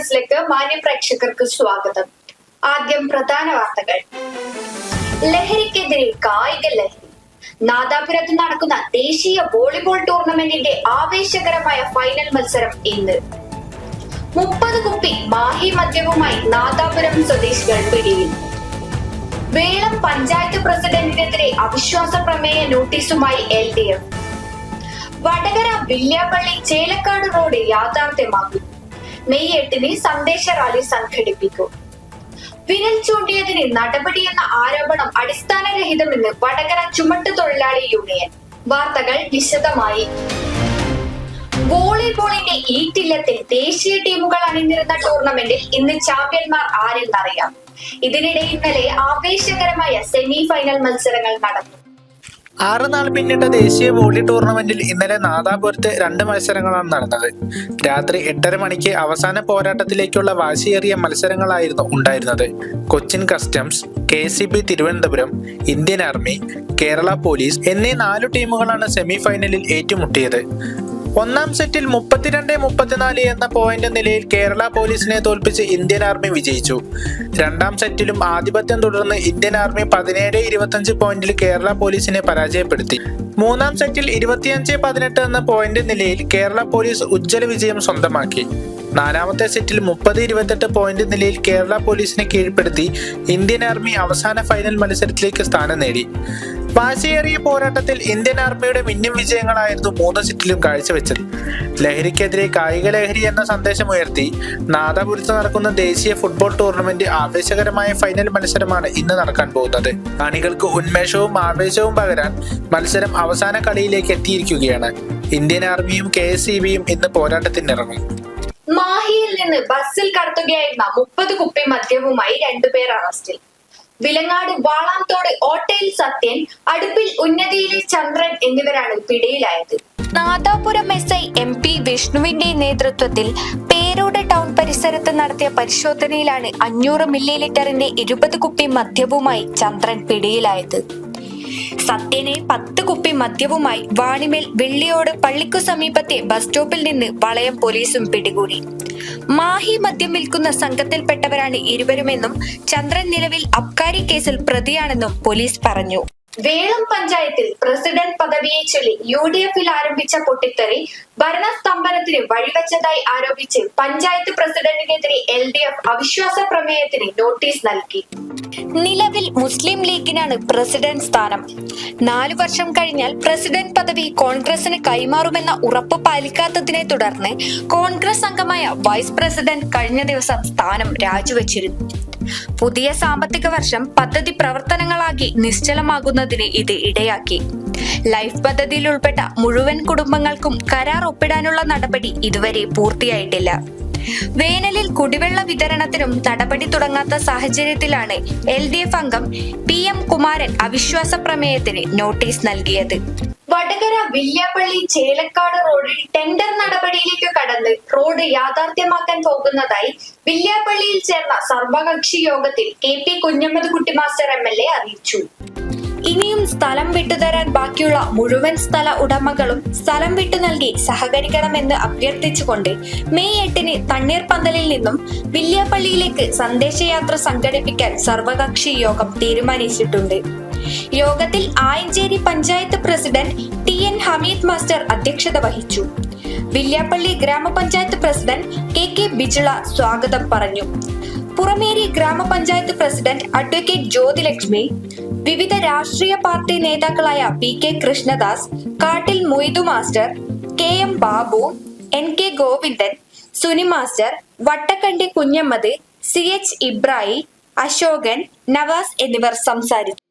ന്യൂസിലേക്ക് മാന്യ പ്രേക്ഷകർക്ക് സ്വാഗതം. ആദ്യം പ്രധാന വാർത്തകൾ. ലഹരിക്കെതിരെ കായിക ലഹരി. നാദാപുരത്ത് നടക്കുന്ന ദേശീയ വോളിബോൾ ടൂർണമെന്റിന്റെ ആവേശകരമായ ഫൈനൽ മത്സരം ഇന്ന്. മുപ്പത് കുപ്പി മാഹി മദ്യവുമായി നാദാപുരം സ്വദേശികൾ പിടിയിൽ. വേളം പഞ്ചായത്ത് പ്രസിഡന്റിനെതിരെ അവിശ്വാസ പ്രമേയ നോട്ടീസുമായി L D F. Vadakara Villiappally Chelakkad road യാഥാർത്ഥ്യമാകും May എട്ടിന് സന്ദേശ റാലി സംഘടിപ്പിക്കും. വിരൽ ചൂണ്ടിയതിന് നടപടിയെന്ന ആരോപണം അടിസ്ഥാനരഹിതമെന്ന് വടകര ചുമട്ട് തൊഴിലാളി യൂണിയൻ. വാർത്തകൾ വിശദമായി. വോളിബോളിന്റെ ഈറ്റില്ലത്തിൽ ദേശീയ ടീമുകൾ അണിനിരുന്ന ടൂർണമെന്റിൽ ഇന്ന് ചാമ്പ്യന്മാർ ആരെന്നറിയാം. ഇതിനിടെ ഇന്നലെ ആവേശകരമായ സെമി ഫൈനൽ മത്സരങ്ങൾ നടന്നു. ആറ് നാൾ പിന്നിട്ട ദേശീയ വോളി ടൂർണമെന്റിൽ ഇന്നലെ നാദാപുരത്ത് രണ്ട് മത്സരങ്ങളാണ് നടന്നത്. രാത്രി എട്ടര മണിക്ക് അവസാന പോരാട്ടത്തിലേക്കുള്ള വാശിയേറിയ മത്സരങ്ങളായിരുന്നു ഉണ്ടായിരുന്നത്. Cochin customs K C B Thiruvananthapuram Indian army Kerala police എന്നീ നാലു ടീമുകളാണ് സെമിഫൈനലിൽ ഏറ്റുമുട്ടിയത്. ഒന്നാം സെറ്റിൽ മുപ്പത്തിരണ്ട് മുപ്പത്തിനാല് എന്ന പോയിന്റ് നിലയിൽ കേരള പോലീസിനെ തോൽപ്പിച്ച് ഇന്ത്യൻ ആർമി വിജയിച്ചു. രണ്ടാം സെറ്റിലും ആധിപത്യം തുടർന്ന് ഇന്ത്യൻ ആർമി പതിനേഴ് ഇരുപത്തഞ്ച് പോയിന്റിൽ കേരള പോലീസിനെ പരാജയപ്പെടുത്തി. മൂന്നാം സെറ്റിൽ ഇരുപത്തിയഞ്ച് പതിനെട്ട് എന്ന പോയിന്റ് നിലയിൽ കേരള പോലീസ് ഉജ്ജ്വല വിജയം സ്വന്തമാക്കി. നാലാമത്തെ സെറ്റിൽ മുപ്പത് ഇരുപത്തെട്ട് പോയിന്റ് നിലയിൽ കേരള പോലീസിനെ കീഴ്പ്പെടുത്തി ഇന്ത്യൻ ആർമി അവസാന ഫൈനൽ മത്സരത്തിലേക്ക് സ്ഥാനം നേടി. വാശിയേറിയ പോരാട്ടത്തിൽ ഇന്ത്യൻ ആർമിയുടെ മിന്നും വിജയങ്ങളായിരുന്നു മൂന്ന് സിറ്റിലും കാഴ്ചവെച്ചത്. ലഹരിക്കെതിരെ കായിക ലഹരി എന്ന സന്ദേശം ഉയർത്തി നാദാപുരത്ത് നടക്കുന്ന ദേശീയ ഫുട്ബോൾ ടൂർണമെന്റ് ആവേശകരമായ ഫൈനൽ മത്സരമാണ് ഇന്ന് നടക്കാൻ പോകുന്നത്. അണികൾക്ക് ഉന്മേഷവും ആവേശവും പകരാൻ മത്സരം അവസാന കളിയിലേക്ക് എത്തിയിരിക്കുകയാണ്. ഇന്ത്യൻ ആർമിയും കെ എസ് ഇന്ന് പോരാട്ടത്തിനിറങ്ങും. മാഹിയിൽ നിന്ന് ബസ്സിൽ കടത്തുകയായിരുന്ന മുപ്പത് കുപ്പി മദ്യവുമായി രണ്ടുപേർ അറസ്റ്റിൽ. വിലങ്ങാട് വാളാംതോട് ഓട്ടയിൽ സത്യൻ അടുപ്പിൽ ഉന്നതിയിലെ ചന്ദ്രൻ എന്നിവരാണ് പിടിയിലായത്. Nadapuram S I M P വിഷ്ണുവിന്റെ നേതൃത്വത്തിൽ പേരോട് ടൗൺ പരിസരത്ത് നടത്തിയ പരിശോധനയിലാണ് അഞ്ഞൂറ് മില്ലി ലിറ്ററിന്റെ ഇരുപത് കുപ്പി മദ്യവുമായി ചന്ദ്രൻ പിടിയിലായത്. സത്യനെ പത്ത് കുപ്പി മദ്യവുമായി വാണിമേൽ വെള്ളിയോട് പള്ളിക്കു സമീപത്തെ ബസ് സ്റ്റോപ്പിൽ നിന്ന് വളയം പോലീസും പിടികൂടി. മാഹി മദ്യം വിൽക്കുന്ന സംഘത്തിൽപ്പെട്ടവരാണ് ഇരുവരുമെന്നും ചന്ദ്രൻ നിലവിൽ അബ്കാരി കേസിൽ പ്രതിയാണെന്നും പോലീസ് പറഞ്ഞു. വേളം പഞ്ചായത്തിൽ പ്രസിഡന്റ് പദവിയെ ചൊല്ലി യു ഡി എഫിൽ ആരംഭിച്ച പൊട്ടിത്തെറി ഭരണസ്തംഭനത്തിന് വഴിവെച്ചതായി ആരോപിച്ച് പഞ്ചായത്ത് പ്രസിഡന്റിനെതിരെ എൽ ഡി എഫ് അവിശ്വാസ പ്രമേയത്തിന് നോട്ടീസ് നൽകി. നിലവിൽ മുസ്ലിം ലീഗിനാണ് പ്രസിഡന്റ് സ്ഥാനം. നാലു വർഷം കഴിഞ്ഞാൽ പ്രസിഡന്റ് പദവി കോൺഗ്രസിന് കൈമാറുമെന്ന ഉറപ്പ് പാലിക്കാത്തതിനെ തുടർന്ന് കോൺഗ്രസ് അംഗമായ വൈസ് പ്രസിഡന്റ് കഴിഞ്ഞ ദിവസം സ്ഥാനം രാജിവെച്ചിരുന്നു. പുതിയ സാമ്പത്തിക വർഷം പദ്ധതി പ്രവർത്തനങ്ങളാക്കി നിശ്ചലമാകുന്നതിന് ഇത് ഇടയാക്കി. ലൈഫ് പദ്ധതിയിൽ ഉൾപ്പെട്ട മുഴുവൻ കുടുംബങ്ങൾക്കും കരാർ ഒപ്പിടാനുള്ള നടപടി ഇതുവരെ പൂർത്തിയായിട്ടില്ല. വേനലിൽ കുടിവെള്ള വിതരണത്തിനും നടപടി തുടങ്ങാത്ത സാഹചര്യത്തിലാണ് എൽ ഡി എഫ് അംഗം പി എം കുമാരൻ അവിശ്വാസ പ്രമേയത്തിന് നോട്ടീസ് നൽകിയത്. വടകര വില്യാപ്പള്ളി ചേലക്കാട് റോഡിൽ ടെൻഡർ നടപടിയിലേക്ക് കടന്ന് റോഡ് യാഥാർത്ഥ്യമാക്കാൻ പോകുന്നതായി വില്യാപ്പള്ളിയിൽ ചേർന്ന സർവകക്ഷി യോഗത്തിൽ K P Kunhammedkutty master M L A അറിയിച്ചു. ഇനിയും സ്ഥലം വിട്ടുതരാൻ ബാക്കിയുള്ള മുഴുവൻ സ്ഥല ഉടമകളും സ്ഥലം വിട്ടു നൽകി സഹകരിക്കണമെന്ന് അഭ്യർത്ഥിച്ചുകൊണ്ട് മെയ് എട്ടിന് തണ്ണീർപന്തലിൽ നിന്നും വില്യാപ്പള്ളിയിലേക്ക് സന്ദേശയാത്ര സംഘടിപ്പിക്കാൻ സർവകക്ഷി യോഗം തീരുമാനിച്ചിട്ടുണ്ട്. യോഗത്തിൽ Ayanchery panchayat president T N Hameed master അധ്യക്ഷത വഹിച്ചു. വില്യാപ്പള്ളി ഗ്രാമപഞ്ചായത്ത് പ്രസിഡന്റ് കെ കെ ബിജുള സ്വാഗതം പറഞ്ഞു. പുറമേരി ഗ്രാമപഞ്ചായത്ത് പ്രസിഡന്റ് അഡ്വക്കേറ്റ് ജ്യോതിലക്ഷ്മി വിവിധ രാഷ്ട്രീയ പാർട്ടി നേതാക്കളായ P K Krishnadas Kattil Moidu master K M Babu N K Govindan Suni master Vattakandi Kunhammed C H Ibrahim Ashokan Navas എന്നിവർ സംസാരിച്ചു.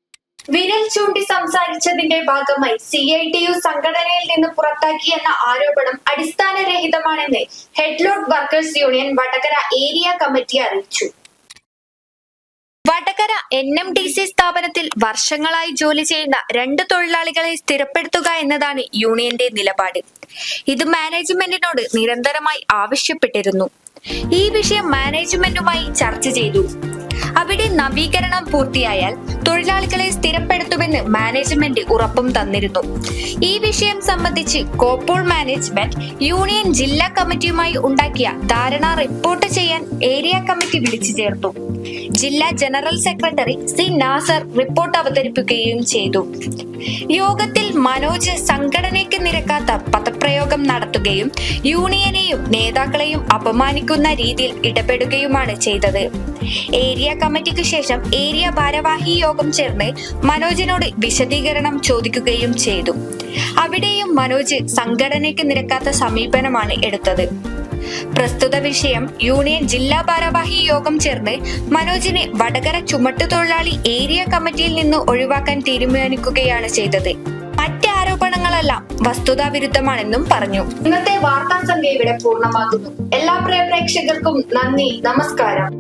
വിരൽ ചൂണ്ടി സംസാരിച്ചതിന്റെ ഭാഗമായി സി ഐ ടി യു സംഘടനയിൽ നിന്ന് പുറത്താക്കിയെന്ന ആരോപണം അടിസ്ഥാനരഹിതമാണെന്ന് headload workers union Vadakara area committee അറിയിച്ചു. Vadakara N M D C സ്ഥാപനത്തിൽ വർഷങ്ങളായി ജോലി ചെയ്യുന്ന രണ്ട് തൊഴിലാളികളെ സ്ഥിരപ്പെടുത്തുക എന്നതാണ് യൂണിയന്റെ നിലപാട്. ഇത് മാനേജ്മെന്റിനോട് നിരന്തരമായി ആവശ്യപ്പെട്ടിരുന്നു. ഈ വിഷയം മാനേജ്മെന്റുമായി ചർച്ച ചെയ്തു. അവിടെ നവീകരണം പൂർത്തിയായാൽ തൊഴിലാളികളെ സ്ഥിരപ്പെടുത്തുമെന്ന് മാനേജ്മെന്റ് ഉറപ്പും തന്നിരുന്നു. ഈ വിഷയം സംബന്ധിച്ച് കോപ്പോൾ മാനേജ്മെന്റ് യൂണിയൻ ജില്ലാ കമ്മിറ്റിയുമായി ഉണ്ടാക്കിയ ധാരണ റിപ്പോർട്ട് ചെയ്യാൻ ഏരിയ കമ്മിറ്റി വിളിച്ചു ചേർത്തു. ജില്ലാ general secretary C Nasar report അവതരിപ്പിക്കുകയും ചെയ്തു. യോഗത്തിൽ മനോജ് സംഘടനയ്ക്ക് നിരക്കാത്ത പദപ്രയോഗം നടത്തുകയും യൂണിയനെയും നേതാക്കളെയും അപമാനിക്കുന്ന രീതിയിൽ ഇടപെടുകയുമാണ് ചെയ്തത്. ഏരിയ കമ്മിറ്റിക്ക് ശേഷം ഏരിയ ഭാരവാഹി യോഗം ചേർന്ന് മനോജിനോട് വിശദീകരണം ചോദിക്കുകയും ചെയ്തു. അവിടെയും മനോജ് സംഘടനയ്ക്ക് നിരക്കാത്ത സമീപനമാണ് എടുത്തത്. പ്രസ്തുത വിഷയം യൂണിയൻ ജില്ലാ ഭാരവാഹി യോഗം ചേർന്ന് മനോജിനെ വടകര ചുമട്ടുതൊഴിലാളി ഏരിയ കമ്മിറ്റിയിൽ നിന്ന് ഒഴിവാക്കാൻ തീരുമാനിക്കുകയാണ് ചെയ്തത്. മറ്റ് ആരോപണങ്ങളെല്ലാം വസ്തുതാ വിരുദ്ധമാണെന്നും പറഞ്ഞു. ഇന്നത്തെ വാർത്താ സന്ധ്യ ഇവിടെ പൂർണമാകുന്നു. എല്ലാ പ്രിയ പ്രേക്ഷകർക്കും നന്ദി നമസ്കാരം.